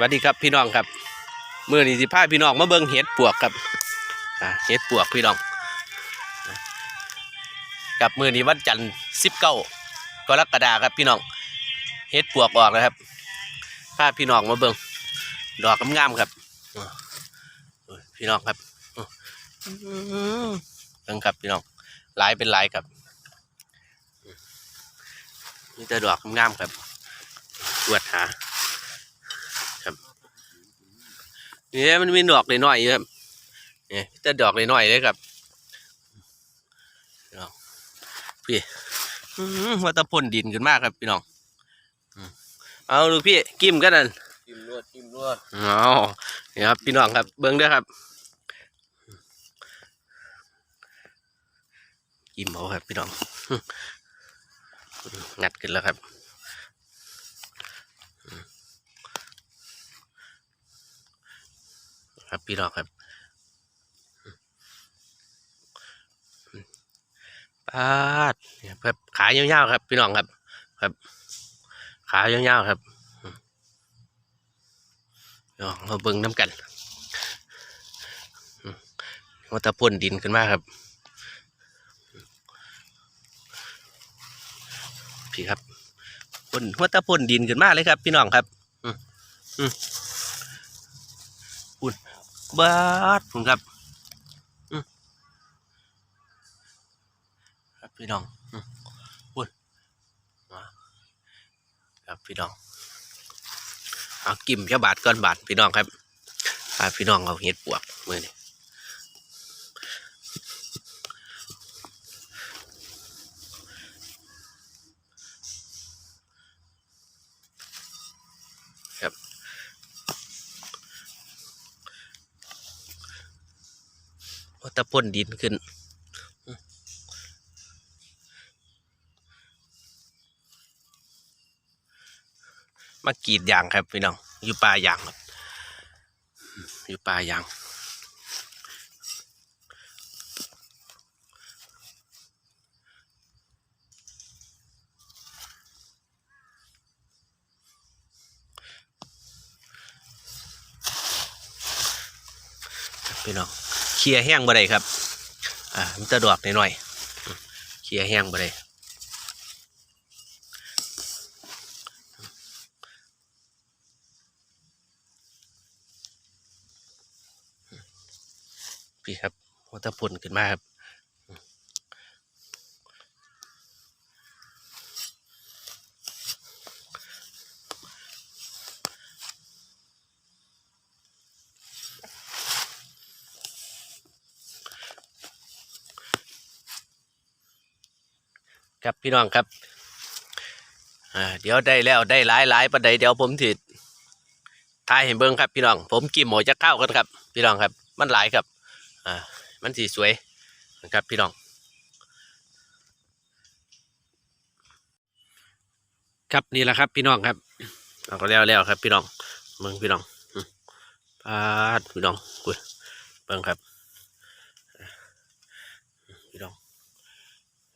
วัสดีครับพี่น้องครับเมื่อนี้สิพาพี่น้องมาเบิ่งเห็ดปวกครับเห็ดปวกพี่น้องกับมือนี้วันจันทร์สิบเก้ากรกฎาครับพี่น้องเห็ดปวกออกแล้วครับพาพี่น้องมาเบิ่งดอกงามๆครับพี่น้องครับอ่าเบิ่งครับพี่น้องหลายเป็นหลายครับนี่แต่ดอกงามๆครับตรวจหา นี่มันมีดอกน้อยๆอยู่ครับนี่แต่ดอกน้อยๆเลยครับพี่น้องพี่อื้อหือว่าแตะพ่นดินขึ้นมากครับพี่น้องอืมเอาดูพี่กิ้มกันนั่นจิ้มรวดจิ้มรวดเอานี่ครับพี่น้องครับ เบิ้งเด้อครับกิ้มเอาครับพี่น้องอื้องัดขึ้นแล้วครับ ครับพี่น้องครับปาดเนี่ยครับขายาวๆครับ พี่น้องครับ ครับ ขายาวๆครับอืมพี่น้องมาเบิ่งน้ำกันว่าตะพ่นดินขึ้นมาครับ พี่ครับพ่นว่าตะพ่นดินขึ้นมาเลยครับ พี่น้องครับ อืมอืมอุ่น บาดผมครับครับพี่น้องอืมอุ้ยมาครับพี่น้องเอากิ่มแค่บาทก้อนบาทพี่น้องครับพาพี่น้องเอาเห็ดปวกมือนี่ ว่าตะพ่นดินขึ้นมากรีดยางครับพี่น้องอยู่ป่ายางครับ อยู่ป่ายางพี่น้อง เคลียแห้งบ่ได้ครับ อ่ามันจะดอกหน่อยๆเคลียแห้งบ่ได้พี่ครับวัตพุ่นขึ้นมาครับ ครับพี่น้องครับเดี๋ยวได้แล้วได้หลายหลายประเดี๋ยวเดี๋ยวผมถิดทายเห็นเบิ้งครับพี่น้อง ผมกินหมูจะเข้ากันครับ พี่น้องครับ มันหลายครับอ่ามันสีสวยนะครับพี่น้องครับนี่แหละครับ พี่น้องครับเอาก็แล้วแล้วครับ พี่น้องเบิ้งพี่น้องปาดพี่น้องอุ้ยเบิ้งครับอ่าพี่น้อง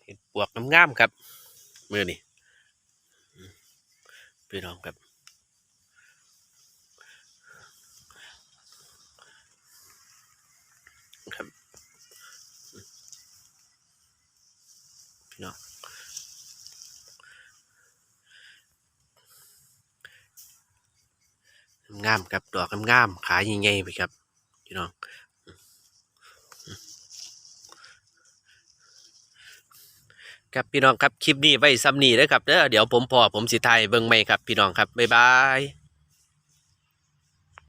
เห็ดปวกน้ำงามครับมือนี่พี่น้องครับครับพี่น้องงามครับดอกงามๆขายใหญ่ๆไปครับพี่น้องอืมอืม ครับพี่น้องครับคลิปนี้ไว้ซ้ำนี่เลยครับเด้อเดี๋ยวผมพอผมสิไทายเบิ่งใหม่ครับพี่น้องครับบ๊ายบาย